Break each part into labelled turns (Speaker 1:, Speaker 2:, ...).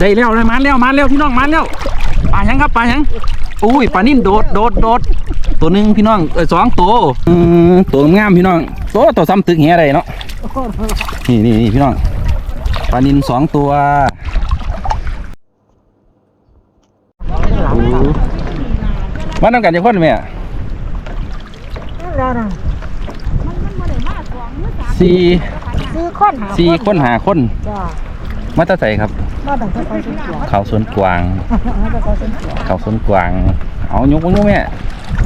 Speaker 1: ได้แล้วได้มาแล้วมาแล้วพี่น้องมาแล้วปลาหยังครับปลาหยังอุ้ยปลานิ่นโดดโดดโดดตัวหนึ่งพี่น้องเออสองตัวอืมตัวงามพี่น้องตัวตัวซ้ำตึกเหี้ยอะไรเนาะนี่นี่นี่พี่น้องปลานิ่นสองตัวโอ้มาทำกันจะคนไหมอะสี่
Speaker 2: อคนหา
Speaker 1: สี่คนหาคน
Speaker 2: จ้า
Speaker 1: มาตาใส่ครับ
Speaker 2: มาตั้งแต่เขาเป็นเสีย
Speaker 1: เขาสวนกวาง
Speaker 2: มาตั้งแต่เขาเป็นเสีย
Speaker 1: เขาสวนกวางเอายกมือแม่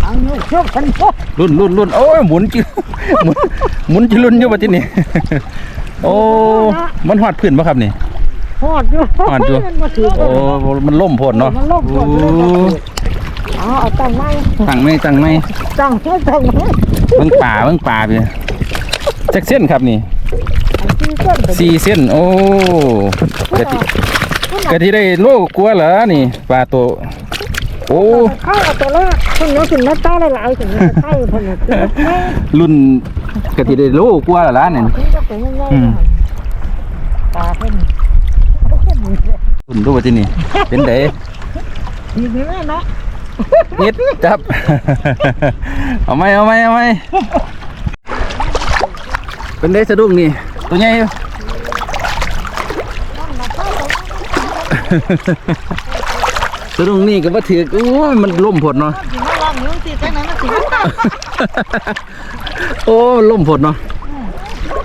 Speaker 2: เอาหนูชอบกันพวก
Speaker 1: รุ่นรุ่นรุ่นโอ้ยหมุนจิหมุนหมุนจิรุ่นอยู่ปะที่นี่โอ้มันหอดพื้นปะครับนี่
Speaker 2: หอดอยู่
Speaker 1: หอดอยู่
Speaker 2: มันมาถือ
Speaker 1: โอ้มันล่มโพดเนาะ
Speaker 2: มันล่มหมดเลยเอาเอาตั้งไม้
Speaker 1: ตั้งไม่ตั้งไม่
Speaker 2: ตั้งเพื่อตั้งไม้
Speaker 1: เบิ่งป่าเบิ่งป่าไปจักเส้นครับนี่
Speaker 2: ซื้อต้น
Speaker 1: สี่เส้น โอ้กะทิกะทิได้โลกลัวเหรอนี่ปลาตัวโอ้
Speaker 2: เข้ากับตัวละคนนี้ถึงน้ำตาหลายๆถึงน้ำตาคนนี้ไม่
Speaker 1: รุ่นกะทิได้โลกลัวเหรอเนี่ย
Speaker 2: ถึงจะเป็นยังไงตาเพิ่น
Speaker 1: รุ่นดูปะที่นี่ เป็นได
Speaker 2: ดีไหมเนาะ
Speaker 1: นิดจับ เอาไหมเอาไหมเอาไหมเป็นได้สะดุ้งนี่ ตัวใหญ่อยู่สะดุ้งนี่ก็บ่ถือกโอ้ยมันล่มผดเนาะ
Speaker 2: สิมาลองนิ้วสิจังนั้นมันสิมันตา
Speaker 1: โอ้มันล่มผดเนาะ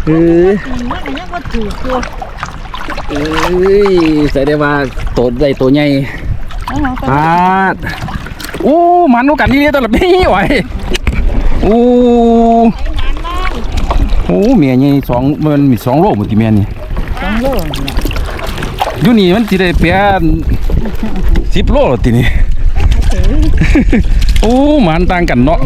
Speaker 1: เออ
Speaker 2: มันก็ยังบ่ถือตัว
Speaker 1: เอ้ยใส่ได้ว่าโตใหญ่ตัวใหญ่
Speaker 2: เอา
Speaker 1: ปาดโอ้มันโอกันนี่ตลอดพี่ไหวโอ้ โอ้เมียใหญ่สองมันมีสองโลหมดที่เมียนี่
Speaker 2: สองโล
Speaker 1: อยู่นี่มันสิได้เปียสิบโลแล้วทีนี้โอ้หมันต่างกันเนาะ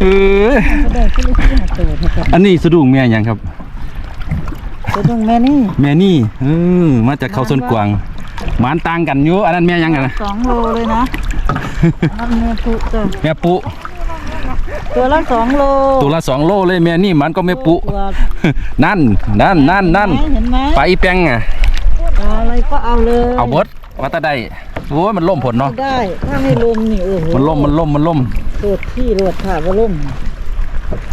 Speaker 1: เออ
Speaker 2: ก็ได้ขึ้นที่หาตัวนะครับ
Speaker 1: อันนี้สะดุ้งแม่หยังครับ
Speaker 2: ตัวตรงแม่นี่
Speaker 1: แม่นี่เออมาจากเขาสวนกวางหมันต่างกันอยู่อันนั้นแม่หยังกันนะ
Speaker 2: สองโลเลยนะนั่นแม่ปุตัว
Speaker 1: แม่ปุ
Speaker 2: ตัวละสองโล
Speaker 1: ตัวละสองโลเลยแม่นี่มันก็แม่ปุ
Speaker 2: ตัว
Speaker 1: นั่นนั่นนั่นนั่น
Speaker 2: เห็นไหม
Speaker 1: ไปอีแปงอะ
Speaker 2: อะไรก็เอาเลย
Speaker 1: เอาเบดว่าแตาได้โอ้ยมันล่มผลเนาะ
Speaker 2: ได้ถ้าไม่ลมนี่โอ้โห
Speaker 1: มันล่มมันล่มมันล่ม
Speaker 2: โดดที่โดดขาว่าลม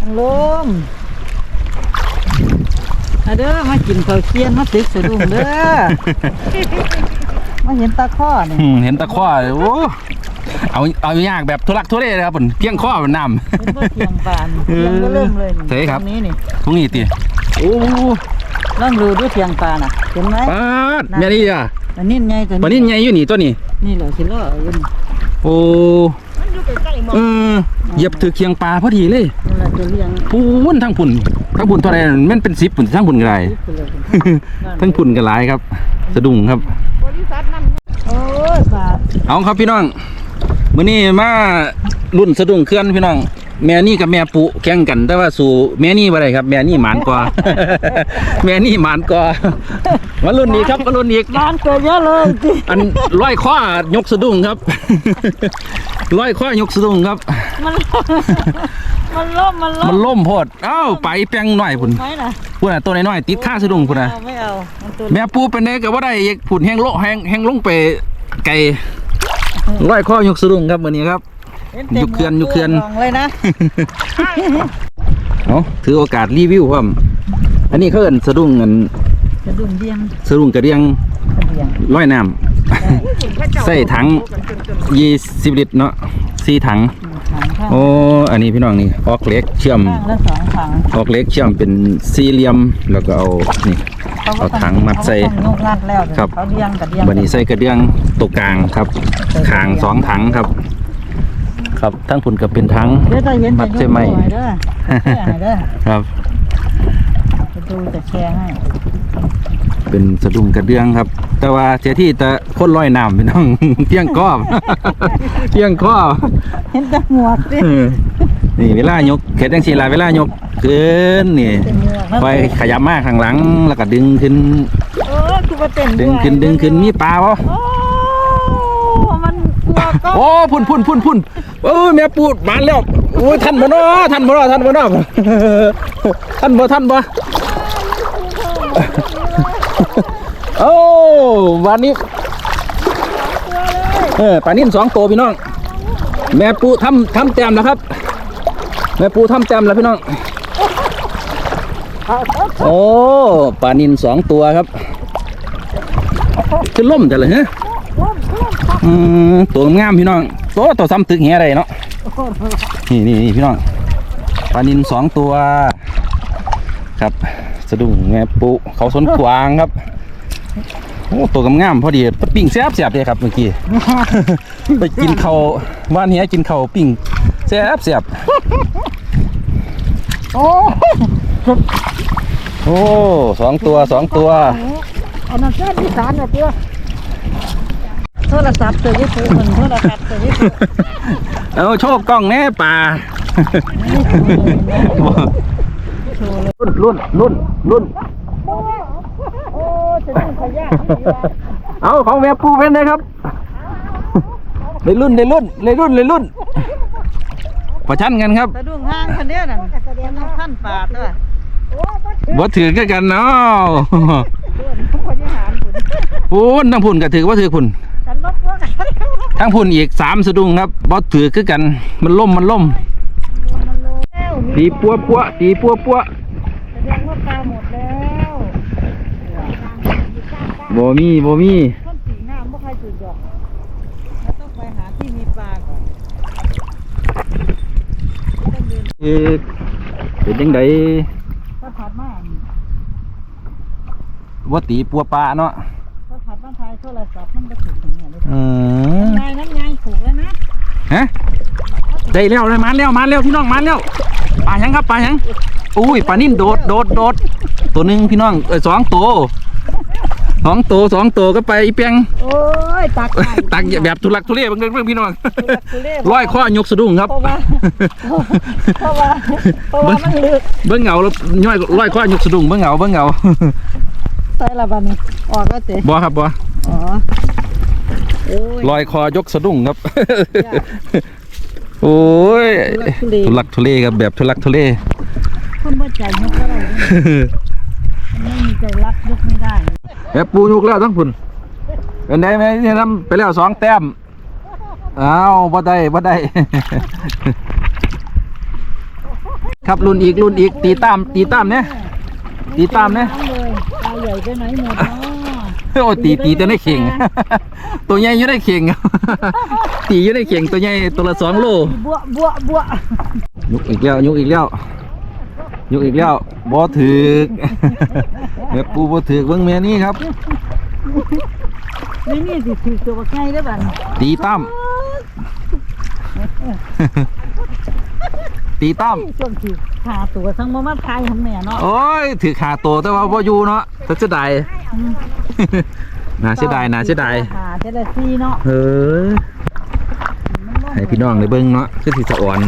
Speaker 2: มันลมมาเด้อมากินข้าวเคียนมาติดสะดุ้งเด้อมาเห็นตาข้อนี่
Speaker 1: อืมเห็นตะข้อเลยโอ้ เอาเอายากแบบทุลักทุเลเลยครับผมเพียงข้อมันน้
Speaker 2: เป็นว่าเพียงปานเพียงก็เริ่มเลยนี่
Speaker 1: เท่ครับ
Speaker 2: ตงนี้นี่ำ
Speaker 1: ทุกนี่ตีโอ้
Speaker 2: ลองดูด้วยเพียงปานอะเห็นไหม
Speaker 1: ปาดแม่นี่อะ
Speaker 2: อันนี้ไงตัว
Speaker 1: ปานี่ใหญ่อยู่นี่ตัวนี้
Speaker 2: นี่เหรอสิล่อเอาอยู่นี่
Speaker 1: โอ้เออเหยียบถือเคียงปลาพอดีเลย
Speaker 2: นี่แหละตัวเลี้ยง
Speaker 1: พูนทั้งพุ่นทั้งพุ่นเท่าไรนั่นแม่นเป็นสิบพุ่นทั้งพุ่นกันไร
Speaker 2: ไปเลย
Speaker 1: ทั้งพุ่นกันหลายครับ สะดุ้งครับ
Speaker 2: โอ้ยบาท
Speaker 1: เอาครับพี่น้อง มื้อนี้มารุ่นสะดุ้งเคลื่อนพี่น้อง แม่นี่กับแม่ปุแข่งกันแต่ว่าสู่แม่นี่บ่ได้ครับ แม่นี่หมานกว่า แม่นี่หมานกว่ามารุ่นนี้ครับมารุ่นอีก
Speaker 2: ร้านเกิดเยอะเลยจิ
Speaker 1: อันร้อยข้อยกสะดุ้งครับร้อยข้อยกสะดุ้งครับ
Speaker 2: มันมันล่มมันล่ม
Speaker 1: มันล่มโพดเอ้าไปแป้งหน่อยพุ่น
Speaker 2: ไหมนะ
Speaker 1: พุ่นน่ะตัวน้อยๆติดค่าสะดุ้งพุ่นน่ะ
Speaker 2: เอาไม่เอามันตัว
Speaker 1: แม่ปูเป็นไงก็บ่ได้อีกพุ่นแห้งโลแห้งแห้งลงไปไกล ร้อยข้อยกสะดุ้งครับมื้อนี้ครับ
Speaker 2: ต็ม
Speaker 1: ยุคเคือนยุคเคือน
Speaker 2: ลงเลยนะ
Speaker 1: เอาถือโอกาสรีวิวครับอันนี้เขาเอิ้นสะดุ้งอัน
Speaker 2: กระดุมเดียง
Speaker 1: สะดุ้งกระเดียง
Speaker 2: กระเดียง
Speaker 1: ร้อยน้ำใส่ถัง20ลิตรเนาะสี่ถัง
Speaker 2: ถังข้าง
Speaker 1: โอ้อันนี้พี่น้องนี่ออกเหล็กเชื่อม
Speaker 2: ข้างละสองถัง
Speaker 1: ออกเหล็กเชื่อมเป็นสี่เหลี่ยมแล้วก็เอานี่ เอาถังมัดใส่
Speaker 2: เขาก็ต้องยกงัดแล้ว
Speaker 1: ครับ
Speaker 2: เขาเดียงกระเดียง
Speaker 1: บันนี้ใส่กระเดื่องตกกลางครับคางสองถังครับ ครับทั้งผุนกับเป็นถัง
Speaker 2: เดี๋ยวจะเห็น
Speaker 1: มัด
Speaker 2: จะ
Speaker 1: ใช่ไหม
Speaker 2: ยกวยเด้อแช่ให้เด้อ
Speaker 1: ครับ
Speaker 2: จะดูจะแชร์ให้
Speaker 1: เป็นสะดุ้งกระเดื่องครับ แต่ว่าเสียที่แต่คนลอยน้ำพี่น้องเพียงกอบเพียงกอบ
Speaker 2: เห็นแต่หมวกสิ
Speaker 1: เออนี่เวลายกเข็ดจังสีลาเวลายกขึ้นนี่
Speaker 2: เป็น หมวก
Speaker 1: ไฟขยับมากข้างหลัง แล้วก็ดึงขึ้น
Speaker 2: เออคือว่าเต้น
Speaker 1: ดึงขึ้นดึงขึ้นมีปลาปะ
Speaker 2: โอ้มันกลัวก็
Speaker 1: โอ้พุ่นพุ่นพุ่นพุ่นเออแม่ปูดบานแล้วโอ้ยทันบ่เนาะทันบ่เนาะทันบ่เนาะทันบ่ทันบ่วันนี้เออปลานิ่มสองตัวพี่น้อง แม่ปูทำทำแต้มแล้วครับ แม่ปูทำแต้มแล้วพี่น้อง โอ้ปลานินสองตัวครับขึ้นล่มจะเลยฮะอืมตัวงามพี่น้องตัวตัวซ้ำตึกเหี้ยอะไรเนาะนี่นี่พี่น้องปลานินสองตัว ครับสะดุ้งแม่ปูเขาสนกวางครับโอ้ตัวงามพอดีปปิ้งแซ่บแซ่บเลยครับเมื่อกี้ไปกินเขาว่านเหี้ยกินเขาปิ้งแซ่บแซ่บ
Speaker 3: โอ้
Speaker 1: โอ้สองตัวสองตัว
Speaker 3: เอาน้ำเส้นที่สารเนี่ยเตี้ยโทรศัพท์ตัวยี่สิบคนโทรศัพท์ตัวยี่สิบ
Speaker 1: เอาโชคกล้องแน่ป่ารุ่นรุ่นรุ่นรุ่น
Speaker 3: โอ้จะต้องขยัน
Speaker 1: เอาของแม่ปูเป็นไงครับในรุ่นในรุ่นในรุ่นในรุ่นประชันกันครับ
Speaker 2: สะดุ้งห้างคนเนี้ยน่ะมันต้องขั้นป่าตัว
Speaker 1: บ่ถือกันเนาะ
Speaker 2: ทุกคนยังหารผุน
Speaker 1: พูนทั้งพุ่นก็ถือว่าถือพุ่น
Speaker 2: กันลบว่ากัน
Speaker 1: ทั้งพุ่นอีกสามสะดุ้งครับบ่ถือคือกัน มันล่มมันล่ม
Speaker 2: แล้ว
Speaker 1: ตีปัวปัวตีปัวปัว
Speaker 2: แสดงว่าปลาหมดแล้ว
Speaker 1: บ่มีบ่มี
Speaker 2: ต้นสีน้ำไม่ใครจุดดอกเราต้องไปหาที่มีปลาก่อนต้องเดิน
Speaker 1: เอ๊ะเป็นยังไง
Speaker 2: ก็ถัดมา
Speaker 1: ว่าตีปัวปลาเนาะ
Speaker 2: ก็ถัดมาทายโทรศัพท์มันก็ถูกอย่างเงี้ยเลย
Speaker 1: อืม
Speaker 2: นายน้ำยางถูกแล้วนะ
Speaker 1: ฮะได้แล้วเลยมาแล้วมาแล้วพี่น้องมาแล้วปลาหยังครับปลาหยังอุ้ยปลานิ่มโดดโดดโดดตัวหนึ่งพี่น้องเออสองตัวสองตัวสองตัวก็ไปอีเปียง
Speaker 2: โอ้ยตักไก่
Speaker 1: ตักแบบทุลักทุเลบางเรื่องพี่น้อง
Speaker 2: ทุลักทุเล
Speaker 1: ร้อยข้อยกสะดุ้งครับ
Speaker 2: เพราะว่าเพราะว่าเพราะว่ามันลึก
Speaker 1: เบิ้งเหงาแล้วย่อยร้อยข้อยกสะดุ้งเบิ้งเหงาเบิ้งเหงา
Speaker 2: ใส่ละบัดนี้ออกก็เตะ
Speaker 1: บอครับบอ
Speaker 2: อ๋อโอ้ย
Speaker 1: ลอยคอยกสะดุ้งครับโอ้ยทุลักทุเลครับแบบทุลักทุเล
Speaker 2: คนบ่ใจยกก็ได้ไม่มีใจรักยกไม่ได้
Speaker 1: แบบปูยุกแล้วทั้งพุ่นเป็นไงไหมเนี่ยทำไปแล้วสองแต้มอ้าวบ่ได้บ่ได้ ครับรุ่นอีกรุ่นอีกตีตามตีตามเนี่ยตีตามเนี่ย
Speaker 2: น้ำเลยปลา ใหญ่ไปไหนหมดเนาะ
Speaker 1: โอ้ตีตีตัวในเข่ง ตัวใหญ่อยู่ในเข่งตีอยู่ในเข่งตัวใหญ่ตัวละสองโล
Speaker 2: บัวบัวบัว
Speaker 1: ยุกอีกแล้วยุกอีกแล้วยุกอีกแล้วบ่ถือกแม่ปูบ่ถือกเบิ่งแม่นี่ครับ
Speaker 2: นี่นี่สิถือตัวบักไงได้อบัดนี้
Speaker 1: ตีตั้ม ตีตั้ม
Speaker 2: ช่วงถือขาตัวทั้งมามาทายทำแม่เนาะ
Speaker 1: โอ้ยถือขาโตแต่ว่าบ่อยู่เนาะแต่เสียดายน่าเสียดายน่าเสียดาย
Speaker 2: ขาเทเลซีเนาะ
Speaker 1: เออให้พี่น้องได้เบิ่งเนาะคือสิสะอ่อน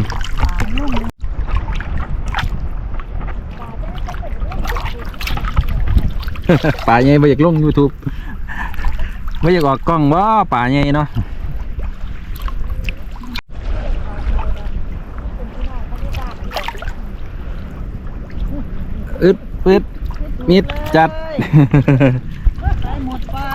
Speaker 1: ป่าใหญ่บ่อยากลง YouTube บ่อยากออกกล้องว่าป่าใหญ่เนาะ ปื๊ดมิดจัด ได้หมดปลา